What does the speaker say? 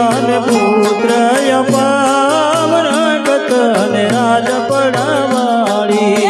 કતન પુત્ર પાવન કતન રાજ પડાવાળી